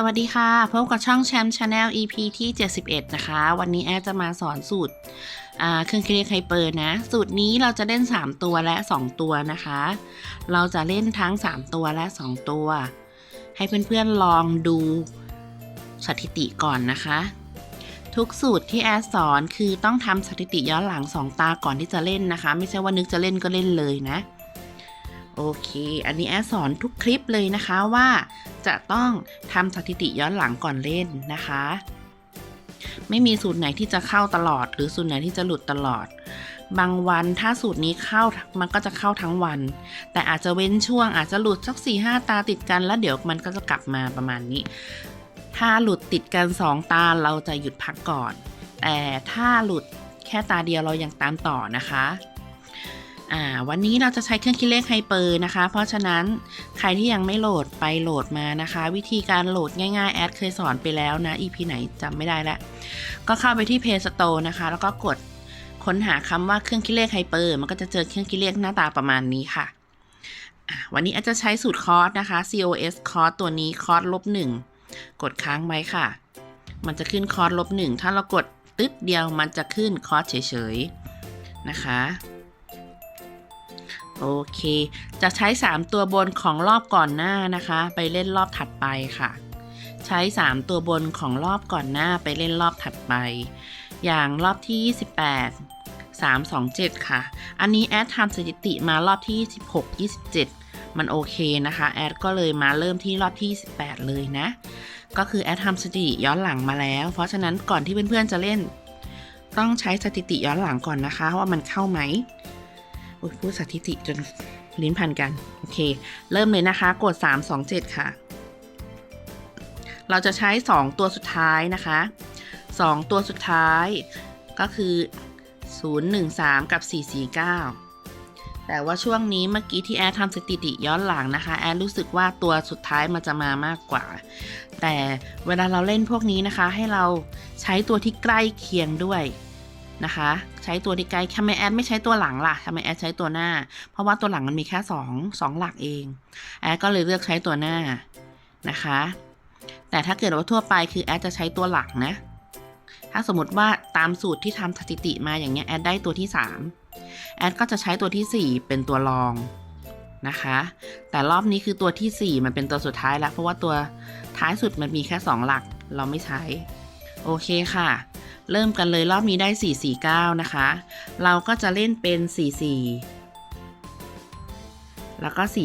สวัสดีค่ะ พบกับช่องแชมป์ชาแนล EP ที่ 71 นะคะ วันนี้แอดจะมาสอนสูตรเครื่องคิดเลขไฮเปอร์นะ สูตรนี้เราจะเล่น 3 ตัวและ 2 ตัวนะคะ เราจะเล่นทั้ง 3 ตัวและ 2 ตัว ให้เพื่อนๆลองดูสถิติก่อนนะคะ ทุกสูตรที่แอดสอนคือต้องทำสถิติย้อนหลัง 2 ตาก่อนที่จะเล่นนะคะ ไม่ใช่ว่านึกจะเล่นก็เล่นเลยนะ โอเค อันนี้แอดสอนทุกคลิปเลยนะคะว่าจะต้องทำสถิติย้อนหลังก่อนเล่นนะคะ ไม่มีสูตรไหนที่จะเข้าตลอด หรือสูตรไหนที่จะหลุดตลอด บางวันถ้าสูตรนี้เข้ามันก็จะเข้าทั้งวัน แต่อาจจะเว้นช่วงอาจจะหลุดสัก4ี่ห้าตาติดกันแล้วเดี๋ยวมันก็จะกลับมาประมาณนี้ ถ้าหลุดติดกัน 2 ตาเราจะหยุดพักก่อน แต่ถ้าหลุดแค่ตาเดียวเรายังตามต่อนะคะ อ่าวันนี้เราจะใช้เครื่องคิดเลขไฮเปอร์นะคะ เพราะฉะนั้นใครที่ยังไม่โหลดไปโหลดมานะคะ วิธีการโหลดง่ายๆ แอดเคยสอนไปแล้วนะ EP ไหนจำไม่ได้แล้ว ก็เข้าไปที่ Play Store นะคะ แล้วก็กดค้นหาคำว่าเครื่องคิดเลขไฮเปอร์มันก็จะเจอเครื่องคิดเลขหน้าตาประมาณนี้ค่ะ วันนี้อดจะใช้สูตรคอสนะคะ COS คอสตัวนี้คอสลบหนึ่งกดค้างไว้ค่ะ มันจะขึ้นคอสลบหนึ่งถ้าเรากดตึ๊ดเดียวมันจะขึ้นคอสเฉยๆนะคะ โอเค จะใช้ 3 ตัวบนของรอบก่อนหน้านะคะ ไปเล่นรอบถัดไปค่ะ ใช้ 3 ตัวบนของรอบก่อนหน้าไปเล่นรอบถัดไป อย่างรอบที่ 28 3 2 7 ค่ะ อันนี้แอดทำสถิติมารอบที่ 26 27 มันโอเคนะคะ แอดก็เลยมาเริ่มที่รอบที่18เลยนะ ก็คือแอดทำสถิติย้อนหลังมาแล้ว เพราะฉะนั้นก่อนที่เพื่อนๆจะเล่น ต้องใช้สถิติย้อนหลังก่อนนะคะ ว่ามันเข้าไหม พูดสถิติจนลิ้นพันกัน โอเค เริ่มเลยนะคะ กด 3 2 7 ค่ะ เราจะใช้ 2 ตัวสุดท้ายนะคะ 2 ตัวสุดท้ายก็คือ 0 1 3 กับ 4 4 9 แต่ว่าช่วงนี้เมื่อกี้ที่แอดทำสถิติย้อนหลังนะคะ แอดรู้สึกว่าตัวสุดท้ายมันจะมามากกว่า แต่เวลาเราเล่นพวกนี้นะคะ ให้เราใช้ตัวที่ใกล้เคียงด้วย นะคะ ใช้ตัวที่ใกล้ทำไมแอดไม่ใช้ตัวหลังล่ะทำไมแอดใช้ตัวหน้า เพราะว่าตัวหลังมันมีแค่2 2หลักเอง แอดก็เลยเลือกใช้ตัวหน้านะคะ แต่ถ้าเกิดว่าทั่วไปคือแอดจะใช้ตัวหลักนะ ถ้าสมมติว่าตามสูตรที่ทำสถิติมาอย่างเงี้ยแอดได้ตัวที่ 3 แอดก็จะใช้ตัวที่ 4 เป็นตัวรองนะคะ แต่รอบนี้คือตัวที่ 4 มันเป็นตัวสุดท้ายแล้ว เพราะว่าตัวท้ายสุดมันมีแค่ 2 หลักเราไม่ใช้ โอเคค่ะ เริ่มกันเลยรอบนี้ได้ 449 นะคะ เราก็จะเล่นเป็น 44 แล้วก็ 49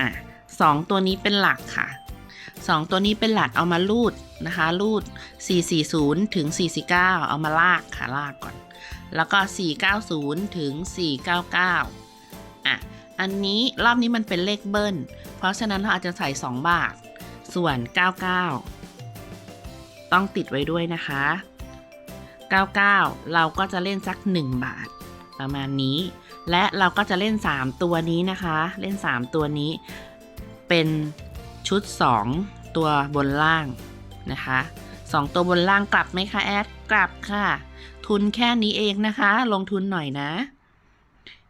อะสองตัวนี้เป็นหลักค่ะ 2 ตัวนี้เป็นหลักเอามาลูดนะคะ ลูด 440 ถึง449เอามาลากค่ะลากก่อน แล้วก็ 490 ถึง 499 อะ อันนี้รอบนี้มันเป็นเลขเบิ้ล เพราะฉะนั้นเราอาจจะใส่ 2 บาทส่วน 99 ต้องติดไว้ด้วยนะคะ 99 เราก็จะเล่นสัก 1 บาท ประมาณนี้ และเราก็จะเล่น 3 ตัวนี้นะคะ เล่น 3 ตัวนี้ เป็นชุด 2 ตัวบนล่างนะคะ2 ตัวบนล่างกลับไหมคะแอดกลับค่ะ ทุนแค่นี้เองนะคะ ลงทุนหน่อยนะ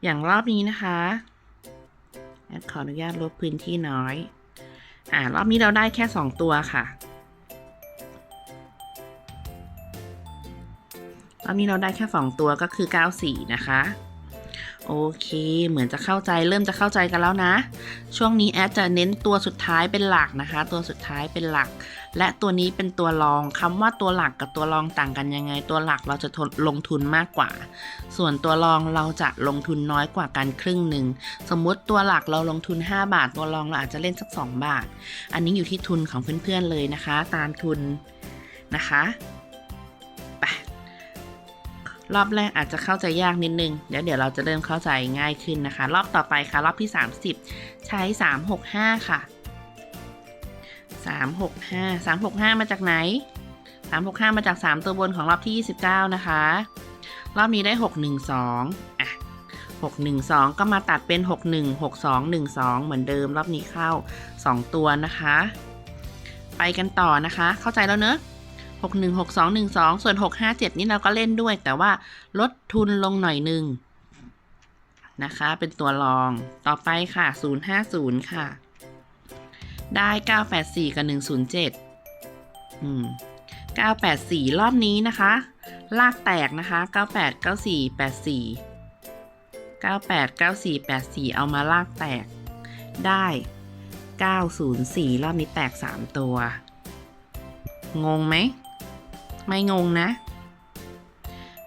อย่างรอบนี้นะคะแอดขออนุญาตลดพื้นที่น้อย อ่ารอบนี้เราได้แค่ 2 ตัวค่ะ รอบนี้เราได้แค่ 2 ตัวก็คือ 94 นะคะ โอเค เหมือนจะเข้าใจเริ่มจะเข้าใจกันแล้วนะ ช่วงนี้แอดจะเน้นตัวสุดท้ายเป็นหลักนะคะ ตัวสุดท้ายเป็นหลัก และตัวนี้เป็นตัวรองคำว่าตัวหลักกับตัวรองต่างกันยังไง ตัวหลักเราจะลงทุนมากกว่า ส่วนตัวรองเราจะลงทุนน้อยกว่ากันครึ่งหนึ่งสมมุติตัวหลักเราลงทุน 5 บาท ตัวรองเราอาจจะเล่นสัก 2 บาท อันนี้อยู่ที่ทุนของเพื่อนๆเลยนะคะ ตามทุนนะคะ รอบแรกอาจจะเข้าใจยากนิดนึงเดี๋ยวเดี๋ยวเราจะเริ่มเข้าใจง่ายขึ้นนะคะ รอบต่อไปค่ะ รอบที่ 30 ใช้ 365 ค่ะ 365 365 มาจากไหน 365 มาจาก 3 ตัวบนของรอบที่ 29 นะคะ รอบนี้ได้ 612อะ612 ก็มาตัดเป็น 61 62 12 เหมือนเดิม รอบนี้เข้า 2 ตัวนะคะ ไปกันต่อนะคะ เข้าใจแล้วเนอะ หกหนึ่งหกสองหนึ่งสองส่วนหกห้าเจ็ดนี่เราก็เล่นด้วย แต่ว่าลดทุนลงหน่อยหนึ่งนะคะ เป็นตัวรองต่อไปค่ะศูนย์ห้าศูนย์ค่ะ ได้ 984 กับ 107 อืม 984 รอบนี้นะคะ ลากแตกนะคะ 98 94 84 98 94 84 เอามาลากแตกได้ 904 รอบนี้แตก 3 ตัว งงไหม ไม่งงนะ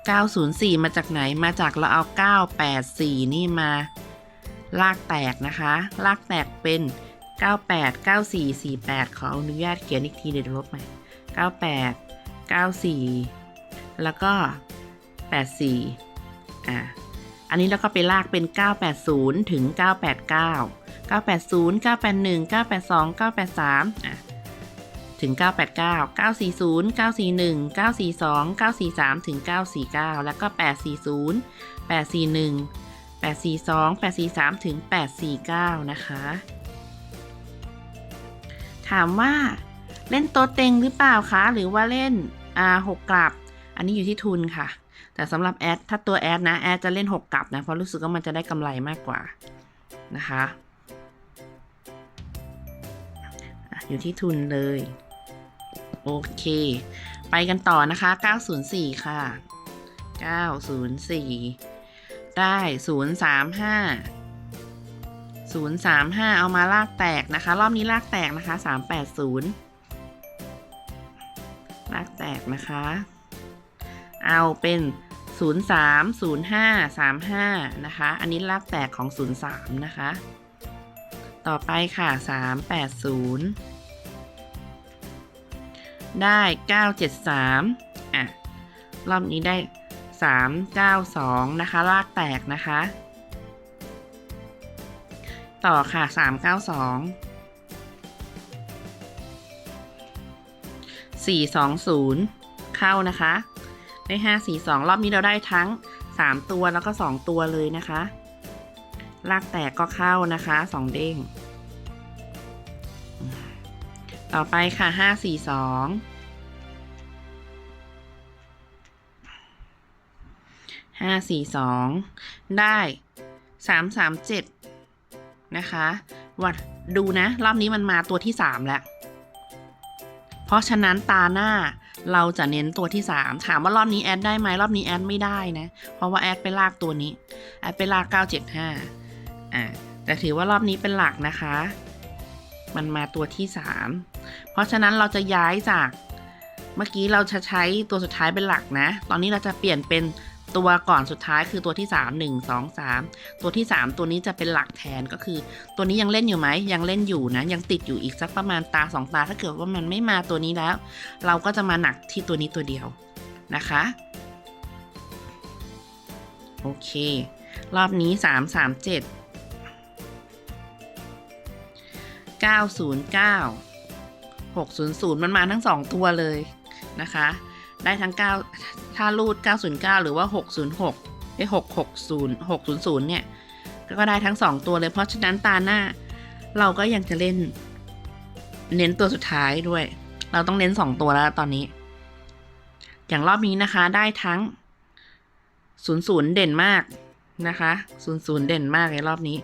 904 มาจากไหนมาจากเราเอา 984 นี่มา ลากแตกนะคะ ลากแตกเป็น 98 94 48 ขออนุญาตเขียนอีกทีเดี๋ยวลบใหม่ 98 94 แล้วก็ 84 อะอันนี้เราก็ไปลากเป็น 980 ถึง 989 980 981 982 983 อะ ถึง 989 940 941 942 943 ถึง 949 แล้วก็ 840 841 842 843 ถึง 849 นะคะ ถามว่าเล่นโต๊ะเต็งหรือเปล่าคะ หรือว่าเล่นอ่าหกกลับ อันนี้อยู่ที่ทุนค่ะ แต่สำหรับแอด ถ้าตัวแอดนะ แอดจะเล่นหกลับนะ เพราะรู้สึกว่ามันจะได้กำไรมากกว่านะคะอยู่ที่ทุนเลย โอเค ไปกันต่อนะคะ 904 ค่ะ 904 ได้ 035 035 เอามาลากแตกนะคะ รอบนี้ลากแตกนะคะ 380 ลากแตกนะคะ เอาเป็น 03 05 35 นะคะ อันนี้ลากแตกของ 03 นะคะ ต่อไปค่ะ 380 ได้ 973อะรอบนี้ได้ 392 นะคะ ลากแตกนะคะ ต่อค่ะ 392 420 เข้านะคะ ได้ 542 รอบนี้เราได้ทั้ง 3 ตัวแล้วก็ 2 ตัวเลยนะคะ ลากแตกก็เข้านะคะ 2 เด้ง ต่อไปค่ะ542ห้าสี่สองได้สามสามเจ็ดนะคะวัดดูนะ รอบนี้มันมาตัวที่สามแล้ว เพราะฉะนั้นตาหน้าเราจะเน้นตัวที่สามถามว่ารอบนี้แอดได้ไหมรอบนี้แอดไม่ได้นะ เพราะว่าแอดไปลากตัวนี้ แอดไปลากเก้าเจ็ดห้าอ่าแต่ถือว่ารอบนี้เป็นหลักนะคะ มันมาตัวที่สาม เพราะฉะนั้นเราจะย้ายจากเมื่อกี้เราจะใช้ตัวสุดท้ายเป็นหลักนะ ตอนนี้เราจะเปลี่ยนเป็นตัวก่อนสุดท้ายคือตัวที่ 3 1 2 3 ตัวที่ 3 ตัวนี้จะเป็นหลักแทนก็คือ ตัวนี้ยังเล่นอยู่ไหมยังเล่นอยู่นะ ยังติดอยู่อีกสักประมาณตาสองตา ถ้าเกิดว่ามันไม่มาตัวนี้แล้ว เราก็จะมาหนักที่ตัวนี้ตัวเดียวนะคะ โอเค รอบนี้ 3 3 7 909 600 มันมาทั้ง 2 ตัวเลยนะคะ ได้ทั้ง 9 ถ้ารูด 909 หรือว่า 606ไอ้660 600 เนี่ย ก็ได้ทั้ง 2 ตัวเลย เพราะฉะนั้นตาหน้า เราก็ยังจะเล่น เน้นตัวสุดท้ายด้วย เราต้องเน้น 2 ตัวแล้วตอนนี้ อย่างรอบนี้นะคะ ได้ทั้ง 00 เด่นมากนะคะ00 เด่นมากในรอบนี้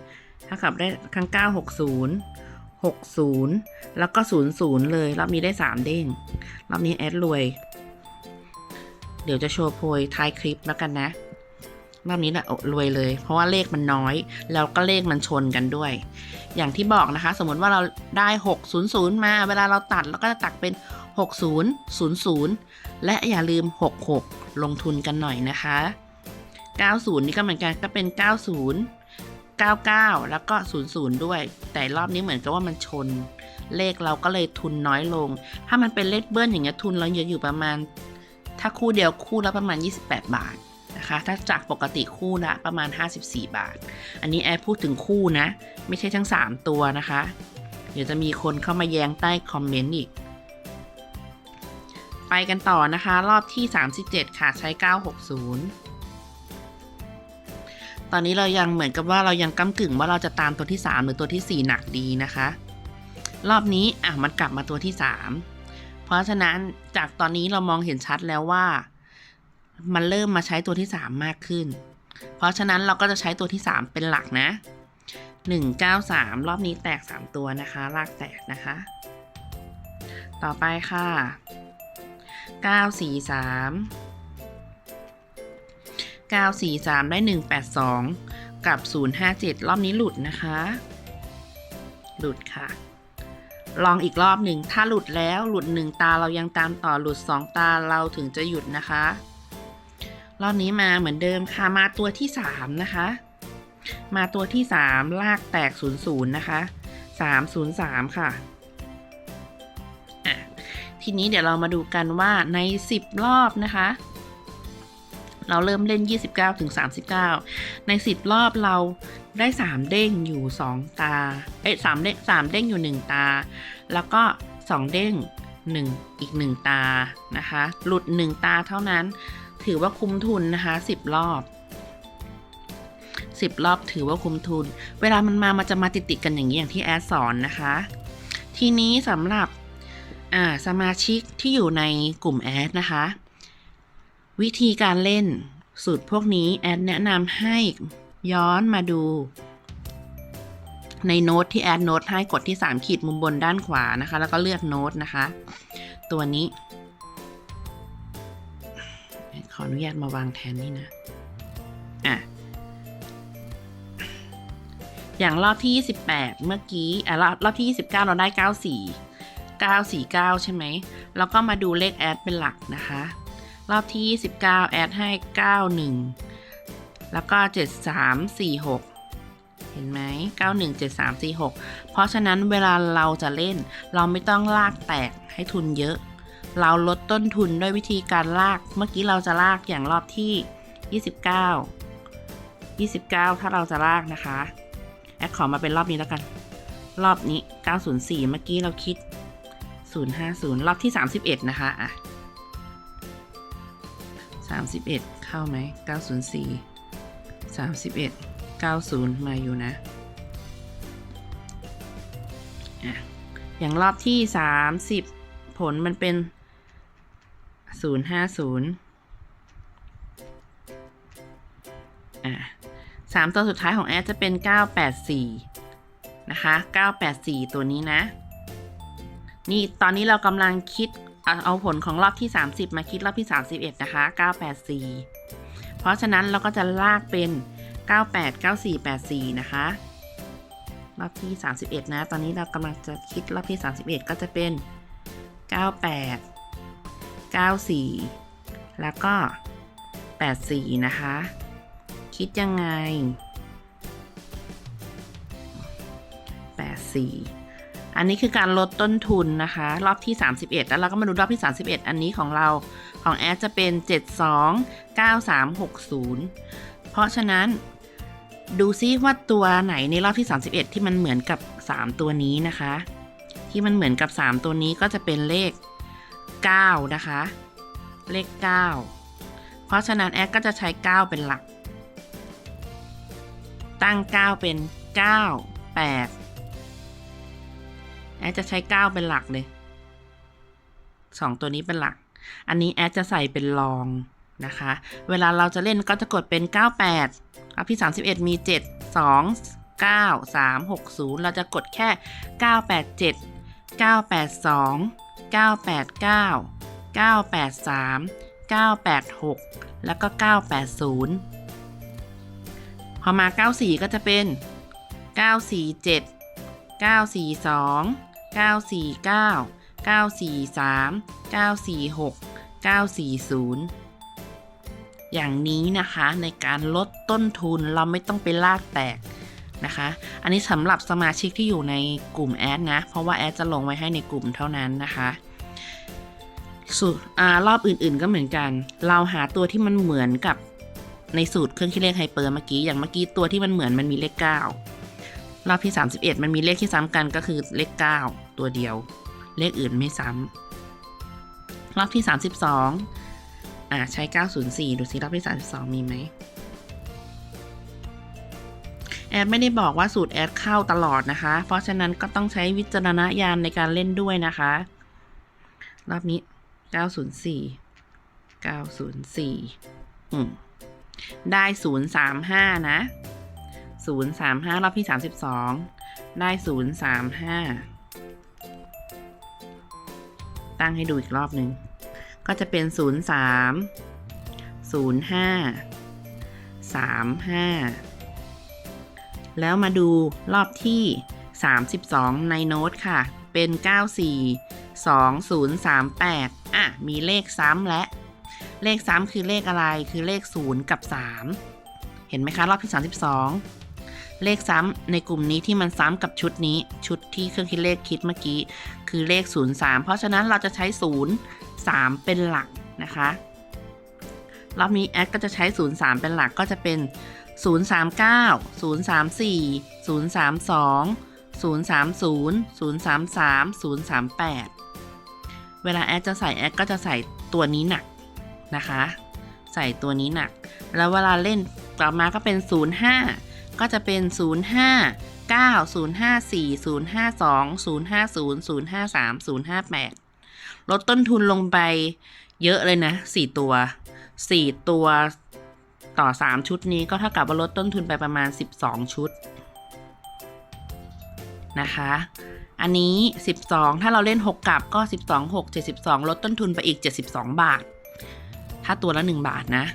เท่ากับได้ทั้ง 960 60 แล้วก็ 00 เลย รอบนี้ได้ 3 เด้ง รอบนี้แอดรวย เดี๋ยวจะโชว์โพยท้ายคลิปแล้วกันนะ รอบนี้แหละรวยเลย เพราะว่าเลขมันน้อย แล้วก็เลขมันชนกันด้วย อย่างที่บอกนะคะ สมมติว่าเราได้ 600 มา เวลาเราตัดเราก็จะตัดเป็น 60 00 และอย่าลืม 66 ลงทุนกันหน่อยนะคะ 90 นี่ก็เหมือนกันก็เป็น 90 99 แล้วก็ 00 ด้วย แต่รอบนี้เหมือนกับว่ามันชน เลขเราก็เลยทุนน้อยลง ถ้ามันเป็นเลขเบิ้ลอย่างเงี้ยทุนเราเยอะอยู่ประมาณ ถ้าคู่เดียวคู่ละประมาณ 28 บาทนะคะ ถ้าจากปกติคู่ละประมาณ 54 บาท อันนี้แอร์พูดถึงคู่นะ ไม่ใช่ทั้ง 3 ตัวนะคะ เดี๋ยวจะมีคนเข้ามาแย้งใต้คอมเมนต์อีก ไปกันต่อนะคะ รอบที่ 37 ค่ะ ใช้ 960 ตอนนี้เรายังเหมือนกับว่าเรายังก้ากึ่งว่าเราจะตามตัวที่ 3 หรือตัวที่ 4 หนักดีนะคะ รอบนี้อะมันกลับมาตัวที่ 3 เพราะฉะนั้นจากตอนนี้เรามองเห็นชัดแล้วว่า มันเริ่มมาใช้ตัวที่ 3 มากขึ้น เพราะฉะนั้นเราก็จะใช้ตัวที่ 3 เป็นหลักนะ 193 รอบนี้แตก 3 ตัวนะคะ ลากแตกนะคะ ต่อไปค่ะ 943 943 ได้ 182 กับ 057 รอบนี้หลุดนะคะ หลุดค่ะ ลองอีกรอบหนึ่ง ถ้าหลุดแล้วหลุดหนึ่งตาเรายังตามต่อหลุดสองตาเราถึงจะหยุดนะคะ รอบนี้มาเหมือนเดิมค่ะ มาตัวที่สามนะคะ มาตัวที่สามลากแตกศูนย์นะคะสามศูนย์สามค่ะอะทีนี้เดี๋ยวเรามาดูกันว่าในสิบรอบนะคะ เราเริ่มเล่น 29ถึง39 ใน 10 รอบเราได้ 3 เด้งอยู่ 2 ตา เอ้ย3เด้ง3เด้งอยู่ 1 ตา แล้วก็ 2 เด้ง 1 อีก 1 ตา นะคะ หลุด 1 ตาเท่านั้น ถือว่าคุ้มทุนนะคะ 10 รอบ 10 รอบถือว่าคุ้มทุน เวลามันมา มันจะมาติดๆกันอย่างนี้ อย่างที่แอดสอนนะคะ ทีนี้สำหรับสมาชิกที่อยู่ในกลุ่มแอดนะคะ วิธีการเล่น สูตรพวกนี้แอดแนะนำให้ย้อนมาดู ในโน้ตที่แอดโน้ตให้กดที่ 3 ขีดมุมบนด้านขวานะคะ แล้วก็เลือกโน้ตนะคะ ตัวนี้ ขออนุญาตมาวางแทนนี่นะอะอย่างรอบที่ 28 เมื่อกี้อะรอบรอบที่ 29 เราได้ 94 949 ใช่ไหม แล้วก็มาดูเลขแอดเป็นหลักนะคะ รอบที่ 29 แอดให้ 91 แล้วก็ 7346 เห็นไหม917346 เพราะฉะนั้นเวลาเราจะเล่น เราไม่ต้องลากแตกให้ทุนเยอะ เราลดต้นทุนด้วยวิธีการลาก เมื่อกี้เราจะลากอย่างรอบที่ 29 29 ถ้าเราจะลากนะคะ แอดขอมาเป็นรอบนี้แล้วกัน รอบนี้ 904 เมื่อกี้เราคิด 050 รอบที่ 31 นะคะอะ 31 เข้าไหม 904 31 90 มาอยู่นะอะอย่างรอบที่ 30 ผลมันเป็น 050อะสามตัวสุดท้ายของแอดจะเป็น 984 นะคะ 984 ตัวนี้นะ นี่ตอนนี้เรากำลังคิด เอาผลของรอบที่ 30 มาคิดรอบที่ 31 นะคะ 984 เพราะฉะนั้นเราก็จะลากเป็น 98 94 84 นะคะ รอบที่ 31 นะ ตอนนี้เรากำลังจะคิดรอบที่ 31 ก็จะเป็น 98 94 แล้วก็ 84 นะคะ คิดยังไง 84 อันนี้คือการลดต้นทุนนะคะ รอบที่ 31 แล้วเราก็มาดูรอบที่ 31 อันนี้ของเราของแอดจะเป็น 72 9360 เพราะฉะนั้นดูซิว่าตัวไหนในรอบที่ 31 ที่มันเหมือนกับ 3 ตัวนี้นะคะ ที่มันเหมือนกับ 3 ตัวนี้ก็จะเป็นเลข 9 นะคะ เลข 9 เพราะฉะนั้นแอดก็จะใช้ 9 เป็นหลัก ตั้ง 9 เป็น 9 8 แอดจะใช้ 9 เป็นหลักเลย 2 ตัวนี้เป็นหลัก อันนี้แอดจะใส่เป็นรองนะคะ เวลาเราจะเล่นก็จะกดเป็น 98ครับที่ 31 มี 7 2 9 3 6 0 เราจะกดแค่ 987 982 989 983 986 แล้วก็ 980 พอมา 94 ก็จะเป็น 947 942 949 943 946 940 อย่างนี้นะคะในการลดต้นทุนเราไม่ต้องไปลากแตกนะคะ อันนี้สำหรับสมาชิกที่อยู่ในกลุ่มแอดนะ เพราะว่าแอดจะลงไว้ให้ในกลุ่มเท่านั้นนะคะสูตรรอบอื่นๆก็เหมือนกัน เราหาตัวที่มันเหมือนกับในสูตรเครื่องคิดเลขไฮเปอร์เมื่อกี้ อย่างเมื่อกี้ตัวที่มันเหมือนมันมีเลข 9 รอบที่ 31 มันมีเลขที่ซ้ำกันก็คือเลข 9 ตัวเดียว เลขอื่นไม่ซ้ำรอบที่ 32อ่าใช้ 904 ดูสิรอบที่ 32 มีไหมแอดไม่ได้บอกว่าสูตรแอดเข้าตลอดนะคะ เพราะฉะนั้นก็ต้องใช้วิจารณญาณในการเล่นด้วยนะคะ รอบนี้ 904 904อืมได้ 035 นะศูนย์สามห้ารอบที่สามสิบสองได้ศูนย์สามห้า ตั้งให้ดูอีกรอบหนึ่งก็จะเป็นศูนย์สามศูนย์ห้าสามห้าแล้วมาดูรอบที่ 32 ในโน้ตค่ะ เป็น 94 2038 อะ มีเลขซ้ำและ เลขซ้ำคือเลขอะไร คือเลข 0 กับ 3 เห็นไหมคะ รอบที่ 32 เลขซ้ำในกลุ่มนี้ที่มันซ้ำกับชุดนี้ ชุดที่เครื่องคิดเลขคิดเมื่อกี้ คือเลข 0 3 เพราะฉะนั้นเราจะใช้ 0 3 เป็นหลักนะคะ รอบนี้แอดก็จะใช้ 0 3 เป็นหลักก็จะเป็น 039 034 032 030 033 038 เวลาแอดจะใส่แอดก็จะใส่ตัวนี้หนักนะคะ ใส่ตัวนี้หนัก แล้วเวลาเล่นต่อมาก็เป็น 05 ก็จะเป็น 05 9 054 052 050 053 058 ลดต้นทุนลงไปเยอะเลยนะ 4 ตัว 4 ตัวต่อ 3 ชุดนี้ก็เท่ากับว่าลดต้นทุนไปประมาณ 12 ชุดนะคะ อันนี้ 12 ถ้าเราเล่น 6 กับก็ 12 6 72 ลดต้นทุนไปอีก 72 บาท ถ้าตัวละ 1 บาทนะ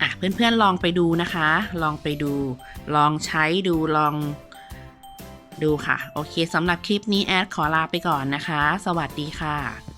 อะเพื่อนๆลองไปดูนะคะ ลองไปดูลองใช้ดูลองดูค่ะ โอเคสำหรับคลิปนี้แอดขอลาไปก่อนนะคะ สวัสดีค่ะ